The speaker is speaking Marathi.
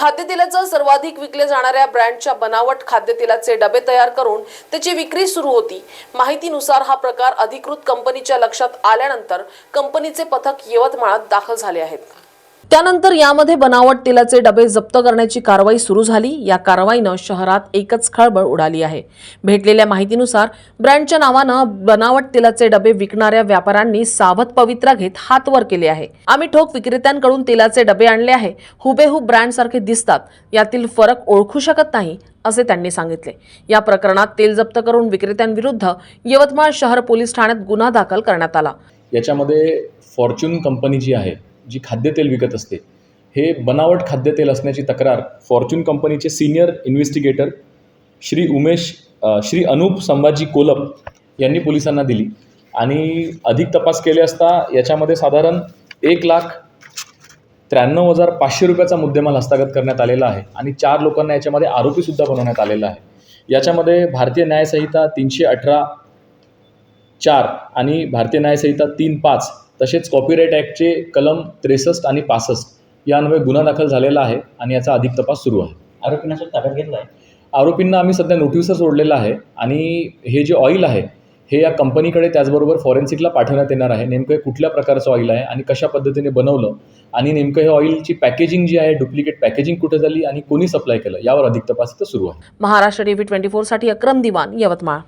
खाद्यतेलाचं सर्वाधिक विकले जाणाऱ्या ब्रँडच्या बनावट खाद्यतेलाचे डबे तयार करून त्याची विक्री सुरू होती. माहितीनुसार हा प्रकार अधिकृत कंपनीच्या लक्षात आल्यानंतर कंपनीचे पथक यवतमाळात दाखल झाले आहेत. त्यानंतर यामध्ये बनावट तेलाचे डबे जप्त करण्याची कारवाई सुरू झाली. या कारवाईनं शहरात एकच खळबळ उडाली आहे. भेटलेल्या माहितीनुसार ब्रँडच्या नावानं बनावट तेलाचे डबे विकणाऱ्या व्यापाऱ्यांनी सावध पवित्रा घेत हातवर केले आहे. आम्ही ठोक विक्रेत्यांकडून तेलाचे डबे आणले आहे. हुबेहूब ब्रँड सारखे दिसतात. यातील फरक ओळखू शकत नाही असे त्यांनी सांगितले. या प्रकरणात तेल जप्त करून विक्रेत्यांविरुद्ध यवतमाळ शहर पोलीस ठाण्यात गुन्हा दाखल करण्यात आला. याच्यामध्ये फॉर्च्यून कंपनी जी आहे जी खाद्यतेल विकत असते हे बनावट खाद्यतेल असण्याची तक्रार फॉर्च्यून कंपनीचे सिनियर इन्व्हेस्टिगेटर श्री उमेश श्री अनूप संभाजी कोलप यांनी पोलिसांना दिली. आणि अधिक तपास केले असता याच्यामध्ये साधारण एक लाख त्र्याण्णव हजार पाचशे रुपयाचा मुद्देमाल हस्तागत करण्यात आलेला आहे आणि चार लोकांना याच्यामध्ये आरोपीसुद्धा बनवण्यात आलेला आहे. याच्यामध्ये भारतीय न्यायसंहिता तीनशे अठरा चार आणि भारतीय न्यायसंहिता तीन पाच तसेच कॉपीराईट ॲक्टचे कलम त्रेसष्ट आणि पासष्ट या अन्वये गुन्हा दाखल झालेला आहे आणि याचा अधिक तपास सुरू आहे. आरोपींना सर ताब्यात घेतला आहे? आरोपींना आम्ही सध्या नोटीसवर सोडलेलं आहे आणि हे जे ऑइल आहे हे या कंपनीकडे त्याचबरोबर फॉरेन्सिकला पाठवण्यात येणार आहे. नेमकं हे कुठल्या प्रकारचं ऑइल आहे आणि कशा पद्धतीने बनवलं आणि नेमकं हे ऑइलची पॅकेजिंग जी आहे डुप्लिकेट पॅकेजिंग कुठे झाली आणि कोणी सप्लाय केलं यावर अधिक तपास इथं सुरू आहे. महाराष्ट्र टीव्ही ट्वेंटी फोरसाठी अक्रम दिवान यवतमाळ.